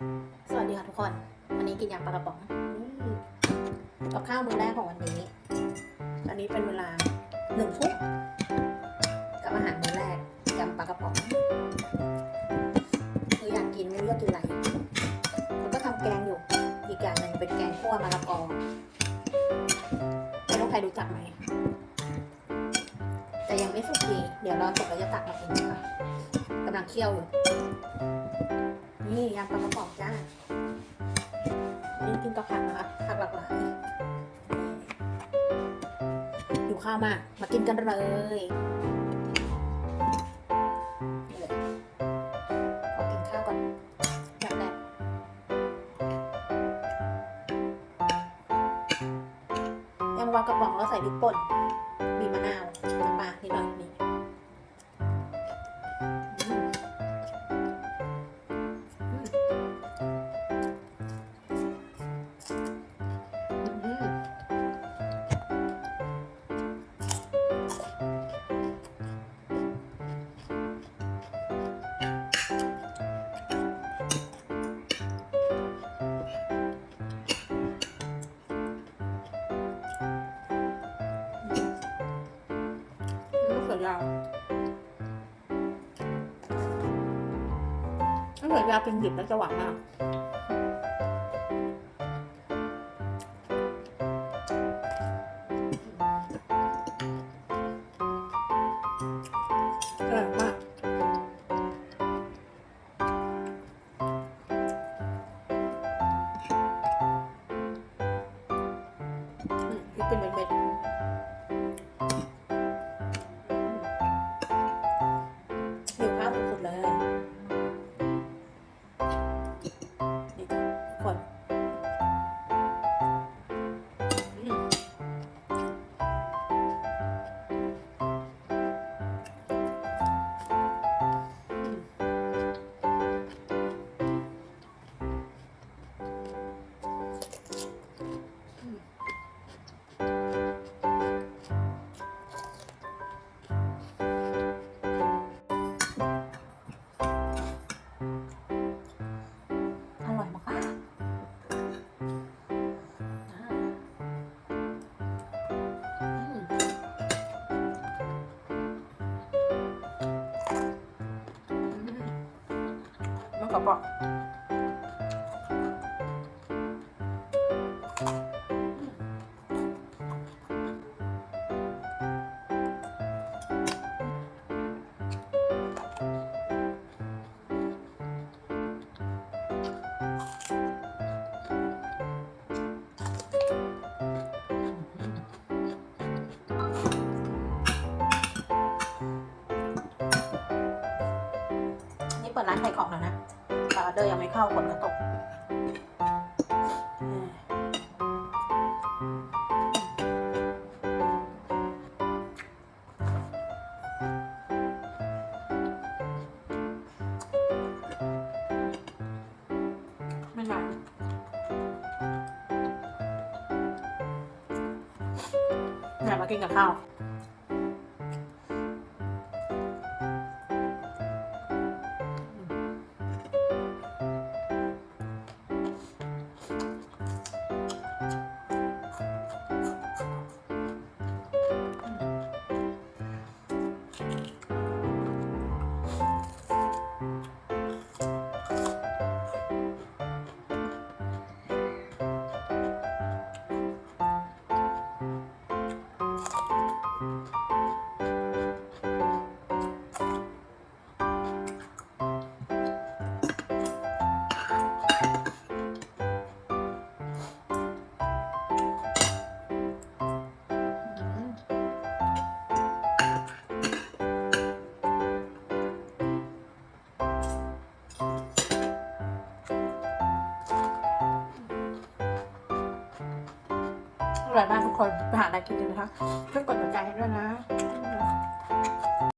สวัสดีค่ะทุกคน วันนี้กินยำปลากระป๋องกับข้าวมื้อแรกของวันนี้ ตอนนี้เป็นเวลาหนึ่งทุ่มกับอาหารมื้อแรกยำปลากระป๋อง คืออยากกินไม่รู้จะกินอะไรแล้วก็ทำแกงอยู่ อีกอย่างหนึ่งเป็นแกงคั่วมะละกอไม่รู้ใครรู้จักไหม แต่ยังไม่สุกดี เดี๋ยวรอสุกแล้วจะตักมากินค่ะกำลังเคี่ยวอยู่ นี่ยำปลากระป๋องจ้านี่กินกับผักนะคะผักหลากหลายอยู่ข้าวมาก มากินกันเลยเขอกินข้าวก่อนแบบแรกยำปลากระป๋องแล้วใส่พริกป่น ยาวมะเขือยาวเป็นดิบแล้วจะหวานมากอร่อยมากอืมพริกเป็นเม็ด มันกระป๋องนี่เปิดร้านขายของแล้วนะแต่อเดอร์ยังไม่เข้าคนก็ตกไม่หวานเนี่ยมากินกับข้าว อร่อยมากทุกคนไปหาอะไรกินกันนะคะช่วยกดหัวใจให้ด้วยนะ